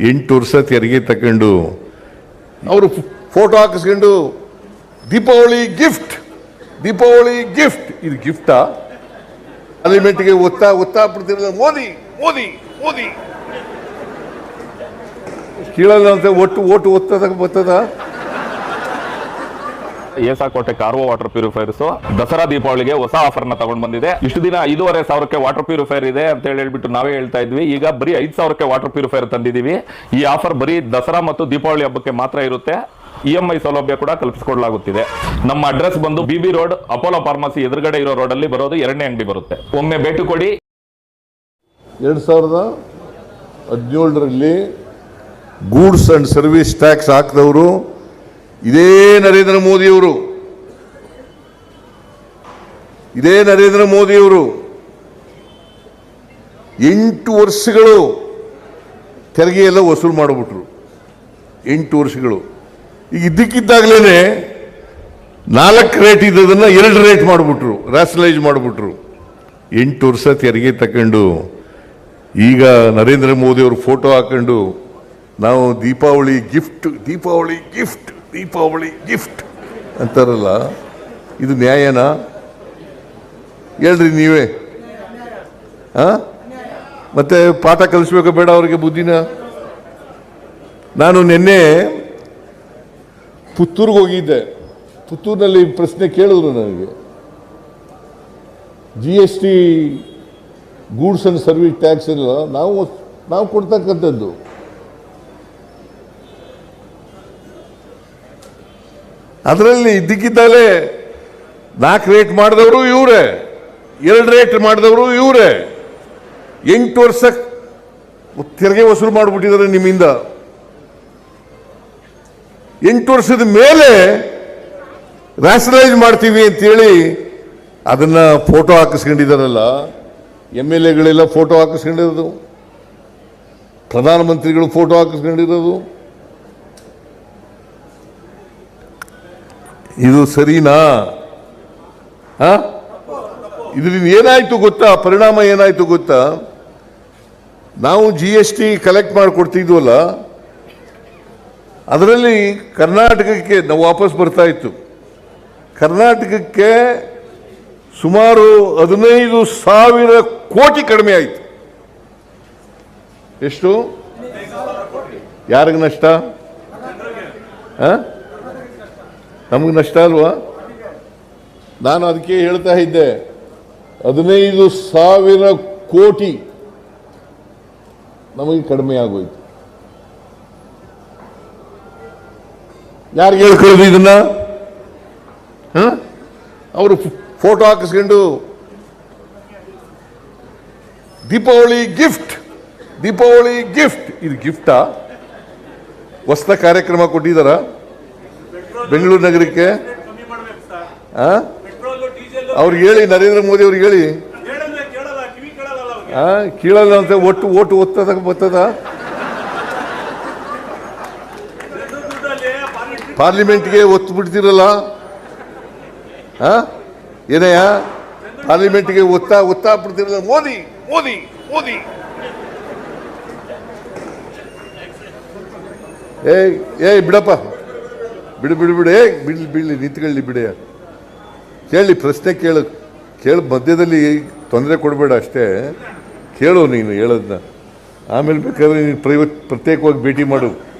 ಎಂಟು ವರ್ಷ ತೆರಿಗೆ ತಕೊಂಡು ಅವರು ಫೋಟೋ ಹಾಕಿಸ್ಕೊಂಡು ದೀಪಾವಳಿ ಗಿಫ್ಟ್ ದೀಪಾವಳಿ ಗಿಫ್ಟ್. ಇದು ಗಿಫ್ಟಾ? ಪಾರ್ಲಿಮೆಂಟ್ಗೆ ಒತ್ತಾ ಒತ್ತಾ ಬಿಡ್ತಿರೋದು ಮೋದಿ ಮೋದಿ ಮೋದಿ. ಕೇಳಲ್ಲ ಅಂತ ಒಟ್ಟು ಓಟು ಒತ್ತದ ಬರ್ತದ ಏಸಾಕೋಟೆ ಕಾರ್ವೋ ವಾಟರ್ ಪ್ಯೂರಿಫೈರ್ಸ್. ದಸರಾ ದೀಪಾವಳಿಗೆ ಹೊಸ ಆಫರ್ನ ತಗೊಂಡ್ ಬಂದಿದೆ. ಇಷ್ಟು ದಿನ ಐದೂವರೆ ಸಾವಿರಕ್ಕೆ ವಾಟರ್ ಪ್ಯೂರಿಫೈರ್ ಇದೆ ಅಂತ ಹೇಳಿ ಹೇಳ್ಬಿಟ್ಟು ನಾವೇ ಹೇಳ್ತಾ ಇದ್ವಿ. ಈಗ ಬರೀ ಐದು ಸಾವಿರಕ್ಕೆ ವಾಟರ್ ಪ್ಯೂರಿಫೈರ್ ತಂದಿದೀವಿ. ಈ ಆಫರ್ ಬರೀ ದಸರಾ ಮತ್ತು ದೀಪಾವಳಿ ಹಬ್ಬಕ್ಕೆ ಮಾತ್ರ ಇರುತ್ತೆ. ಇ ಎಂ ಐ ಸೌಲಭ್ಯ ಕೂಡ ಕಲ್ಪಿಸಿಕೊಡಲಾಗುತ್ತಿದೆ. ನಮ್ಮ ಅಡ್ರೆಸ್ ಬಂದು B B road, Apollo pharmacy ಎದುರುಗಡೆ ಇರೋ ರೋಡ್ ಅಲ್ಲಿ ಬರೋದು ಎರಡನೇ ಅಂಗಡಿ ಬರುತ್ತೆ. ಒಮ್ಮೆ ಭೇಟಿ ಕೊಡಿ. ಎರಡು ಸಾವಿರದ ಹದಿನೇಳರಲ್ಲಿ ಗೂಡ್ಸ್ ಅಂಡ್ ಸರ್ವಿಸ್ ಟ್ಯಾಕ್ಸ್ ಹಾಕಿದವರು ಇದೇ ನರೇಂದ್ರ ಮೋದಿಯವರು. ಇದೇ ನರೇಂದ್ರ ಮೋದಿಯವರು. ಎಂಟು ವರ್ಷಗಳು ತೆರಿಗೆ ಎಲ್ಲ ವಸೂಲು ಮಾಡಿಬಿಟ್ರು. ಎಂಟು ವರ್ಷಗಳು. ಈಗ ಇದ್ದಕ್ಕಿದ್ದಾಗಲೇ ನಾಲ್ಕು ರೇಟ್ ಇದ್ದದನ್ನು ಎರಡು ರೇಟ್ ಮಾಡಿಬಿಟ್ರು ರ್ಯಾಷನಲೈಸ್ ಮಾಡಿಬಿಟ್ರು. ಎಂಟು ವರ್ಷ ತೆರಿಗೆ ತಕೊಂಡು ಈಗ ನರೇಂದ್ರ ಮೋದಿ ಅವರು ಫೋಟೋ ಹಾಕೊಂಡು ನಾವು Deepavali gift Deepavali gift Deepavali gift ಅಂತಾರಲ್ಲ, ಇದು ನ್ಯಾಯನಾ? ಹೇಳ್ರಿ ನೀವೇ. ಹಾಂ ಮತ್ತೆ ಪಾಠ ಕಲಿಸ್ಬೇಕು ಬೇಡ ಅವರಿಗೆ ಬುದ್ಧಿನ. ನಾನು ನಿನ್ನೆ ಪುತ್ತೂರಿಗೆ ಹೋಗಿದ್ದೆ. ಪುತ್ತೂರಿನಲ್ಲಿ ಪ್ರಶ್ನೆ ಕೇಳಿದ್ರು ನನಗೆ. G S T goods and service tax ಎಲ್ಲ ನಾವು ನಾವು ಕೊಡ್ತಕ್ಕಂಥದ್ದು. ಅದರಲ್ಲಿ ಇದ್ದಕ್ಕಿದ್ದಾಲೆ ನಾಲ್ಕು ರೇಟ್ ಮಾಡಿದವರು ಇವರೇ, ಎರಡು ರೇಟ್ ಮಾಡಿದವರು ಇವರೇ. ಎಂಟು ವರ್ಷ ತೆರಿಗೆ ವಸೂಲು ಮಾಡಿಬಿಟ್ಟಿದ್ದಾರೆ ನಿಮ್ಮಿಂದ. ಎಂಟು ವರ್ಷದ ಮೇಲೆ ರ್ಯಾಷನಲೈಸ್ ಮಾಡ್ತೀವಿ ಅಂತೇಳಿ ಅದನ್ನು ಫೋಟೋ ಹಾಕಿಸ್ಕೊಂಡಿದ್ದಾರಲ್ಲ ಎಂ ಎಲ್ ಎಗಳೆಲ್ಲ ಫೋಟೋ ಹಾಕಿಸ್ಕೊಂಡಿರೋದು. ಪ್ರಧಾನಮಂತ್ರಿಗಳು ಫೋಟೋ ಹಾಕಿಸ್ಕೊಂಡಿರೋದು. ಇದು ಸರಿನಾ? ಇದರಿಂದ ಏನಾಯ್ತು ಗೊತ್ತಾ? ಪರಿಣಾಮ ಏನಾಯ್ತು ಗೊತ್ತಾ? ನಾವು ಜಿ ಎಸ್ ಟಿ ಕಲೆಕ್ಟ್ ಮಾಡಿಕೊಡ್ತಿದ್ವಲ್ಲ, ಅದರಲ್ಲಿ ಕರ್ನಾಟಕಕ್ಕೆ ನಾವು ವಾಪಸ್ ಬರ್ತಾ ಇತ್ತು. ಕರ್ನಾಟಕಕ್ಕೆ ಸುಮಾರು ಹದಿನೈದು ಸಾವಿರ ಕೋಟಿ ಕಡಿಮೆ ಆಯಿತು. ಎಷ್ಟು? ಯಾರಿಗೆ ನಷ್ಟ? ನಮಗೆ ನಷ್ಟ ಅಲ್ವಾ? ನಾನು ಅದಕ್ಕೆ ಹೇಳ್ತಾ ಇದ್ದೆ, ಹದಿನೈದು ಸಾವಿರ ಕೋಟಿ ನಮಗೆ ಕಡಿಮೆ ಆಗೋಯ್ತು. ಯಾರಿಗೆ ಹೇಳ್ಕೊಳ್ಳೋದು ಇದನ್ನ? ಅವರು ಫೋಟೋ ಹಾಕಿಸ್ಕೊಂಡು, ದೀಪಾವಳಿ ಗಿಫ್ಟ್ ದೀಪಾವಳಿ ಗಿಫ್ಟ್, ಇದು ಗಿಫ್ಟಾ? ಹೊಸ ಕಾರ್ಯಕ್ರಮ ಕೊಟ್ಟಿದ್ದಾರ? ಬೆಂಗಳೂರು ನಗರಕ್ಕೆ? ಅವ್ರಿಗೆ ಹೇಳಿ, ನರೇಂದ್ರ ಮೋದಿ ಅವ್ರಿಗೆ ಹೇಳಿ. ಕೇಳಲ್ಲ ಅಂತ ಒಟ್ಟು ಓಟು ಒತ್ತದ ಬರ್ತದ ಪಾರ್ಲಿಮೆಂಟ್ಗೆ ಒತ್ತು ಬಿಡ್ತಿರಲ್ಲ? ಏನಯ್ಯ? ಪಾರ್ಲಿಮೆಂಟ್ಗೆ ಒತ್ತಾ ಒತ್ತಾ ಬಿಡ್ತಿರಲ್ಲ ಮೋದಿ ಮೋದಿ ಮೋದಿ. ಏಯ್ ಏಯ್, ಬಿಡಪ್ಪ. ಬಿಡು ಬಿಡು, ಬಿಡೇ. ಬಿಡ್ಲಿ ಬಿಡ್ಲಿ ನಿಂತ್ಕೊಳ್ಳಿ ಬಿಡ. ಕೇಳಿ, ಪ್ರಶ್ನೆ ಕೇಳು. ಕೇಳಿ, ಮಧ್ಯದಲ್ಲಿ ತೊಂದರೆ ಕೊಡಬೇಡ ಅಷ್ಟೇ. ಕೇಳು ನೀನು ಹೇಳೋದನ್ನ ಆಮೇಲೆ ಬೇಕಾದ್ರೆ ನೀನು ಪ್ರೈವೇಟ್, ಪ್ರತ್ಯೇಕವಾಗಿ ಭೇಟಿ ಮಾಡು.